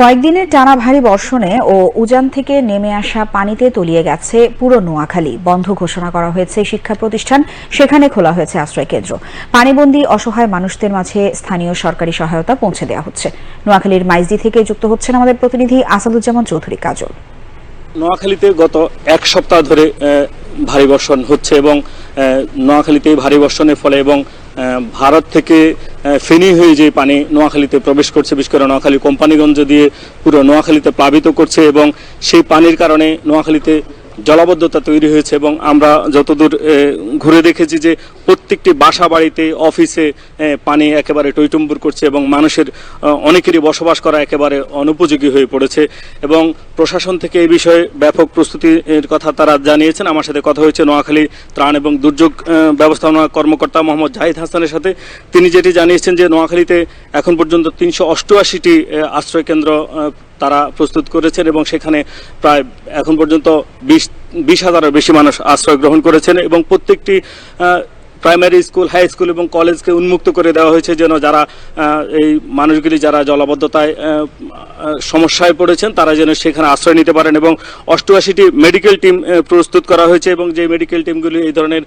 কয়েকদিনের টানা ভারী বর্ষণে ও উজান থেকে নেমে আসা পানিতে তলিয়ে গেছে পুরো নোয়াখালী। বন্ধ ঘোষণা করা হয়েছে শিক্ষা প্রতিষ্ঠান, সেখানে খোলা হয়েছে আশ্রয় কেন্দ্র। পানিবন্দী অসহায় মানুষদের মাঝে স্থানীয় সরকারি সহায়তা পৌঁছে দেওয়া হচ্ছে। নোয়াখালীর মাইজদি থেকে যুক্ত হচ্ছেন আমাদের প্রতিনিধি আসাদুজ্জামান চৌধুরী কাজল। নোয়াখালীতে গত এক সপ্তাহ ধরে ভারী বর্ষণ হচ্ছে এবং নোয়াখালীতে ভারী বর্ষণের ফলে এবং ভারত থেকে ফেনি হয়ে যে পানি নোয়াখালীতে প্রবেশ করছে, বিশেষ করে নোয়াখালী কোম্পানিগঞ্জ দিয়ে পুরো নোয়াখালীতে প্লাবিত করছে এবং সেই পানির কারণে নোয়াখালীতে জলাবদ্ধতা তৈরি হয়েছে এবং আমরা যতদূর ঘুরে দেখেছি যে প্রত্যেকটি বাসা বাড়িতে অফিসে পানি একেবারে টইটুম্বুর করছে এবং মানুষের অনেকেরই বসবাস করা একেবারে অনুপযোগী হয়ে পড়েছে এবং প্রশাসন থেকে এই বিষয়ে ব্যাপক প্রস্তুতির কথা তারা জানিয়েছেন। আমার সাথে কথা হয়েছে নোয়াখালী ত্রাণ এবং দুর্যোগ ব্যবস্থাপনা কর্মকর্তা মোহাম্মদ জাহিদ হাসানের সাথে। তিনি যেটি জানিয়েছেন যে নোয়াখালীতে এখন পর্যন্ত তিনশো অষ্টআশিটি আশ্রয় কেন্দ্র তারা প্রস্তুত করেছেন এবং সেখানে প্রায় এখন পর্যন্ত বিশ বিশ হাজারের বেশি মানুষ আশ্রয় গ্রহণ করেছেন এবং প্রত্যেকটি প্রাইমারি স্কুল, হাই স্কুল এবং কলেজকে উন্মুক্ত করে দেওয়া হয়েছে যেন যারা এই মানুষগুলি যারা জলাবদ্ধতায় সমস্যায় পড়েছেন, তারা যেন সেখানে আশ্রয় নিতে পারেন এবং অষ্টআশিটি মেডিকেল টিম প্রস্তুত করা হয়েছে এবং যে মেডিকেল টিমগুলি এই ধরনের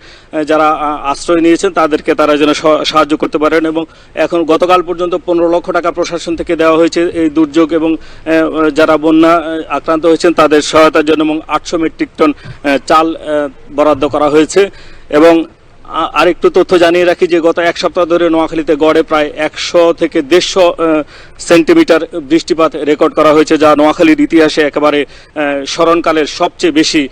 যারা আশ্রয় নিয়েছেন, তাদেরকে তারা যেন সাহায্য করতে পারেন এবং এখন গতকাল পর্যন্ত পনেরো লক্ষ টাকা প্রশাসন থেকে দেওয়া হয়েছে এই দুর্যোগ এবং যারা বন্যা আক্রান্ত হয়েছেন, তাদের সহায়তার জন্য এবং আটশো মেট্রিক টন চাল বরাদ্দ করা হয়েছে এবং আরেকটু তথ্য জানিয়ে রাখি যে গত এক সপ্তাহ ধরে নোয়াখালীতে গড়ে প্রায় একশো থেকে দেড়শো সেন্টিমিটার বৃষ্টিপাত রেকর্ড করা হয়েছে যা নোয়াখালীর ইতিহাসে একেবারে স্মরণকালের সবচেয়ে বেশি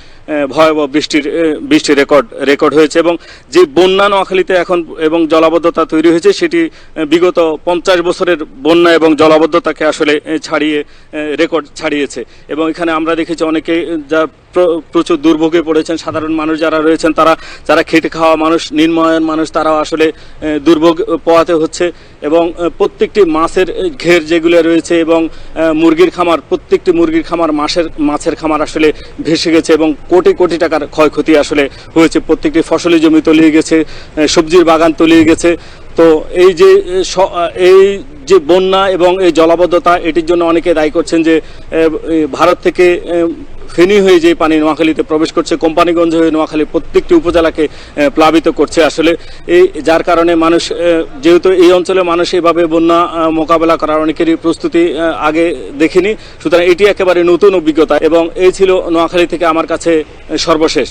ভয়াবহ বৃষ্টির আহ, বৃষ্টির রেকর্ড রেকর্ড হয়েছে এবং যে বন্যা নোয়াখালীতে এখন এবং জলাবদ্ধতা তৈরি হয়েছে সেটি বিগত পঞ্চাশ বছরের বন্যা এবং জলাবদ্ধতাকে আসলে ছাড়িয়ে রেকর্ড ছাড়িয়েছে। এবং এখানে আমরা দেখেছি অনেকে যা প্রচুর দুর্ভোগে পড়েছেন। সাধারণ মানুষ যারা রয়েছেন, তারা, যারা খেটে খাওয়া মানুষ, নির্ময়ন মানুষ, তারাও আসলে দুর্ভোগ পোয়াতে হচ্ছে এবং প্রত্যেকটি মাছের ঘের যেগুলো রয়েছে এবং মুরগির খামার, প্রত্যেকটি মুরগির খামার মাছের মাছের খামার আসলে ভেসে গেছে এবং কোটি কোটি টাকার ক্ষয়ক্ষতি আসলে হয়েছে। প্রত্যেকটি ফসলি জমি তলিয়ে গেছে সবজির বাগান তলিয়ে গেছে। তো এই যে এই যে বন্যা এবং এই জলাবদ্ধতা, এটির জন্য অনেকে দায়ী করছেন যে ভারত থেকে ফেনী হয়ে যে পানি নোয়াখালীতে প্রবেশ করছে, কোম্পানিগঞ্জ হয়ে নোয়াখালী প্রত্যেকটি উপজেলাকে প্লাবিত করছে। আসলে এই যার কারণে মানুষ যেহেতু এই অঞ্চলে মানুষ এভাবে বন্যা মোকাবেলা করার অনেকেরই প্রস্তুতি আগে দেখিনি। সুতরাং এটি একেবারে নতুন অভিজ্ঞতা এবং এই ছিল নোয়াখালী থেকে আমার কাছে সর্বশেষ।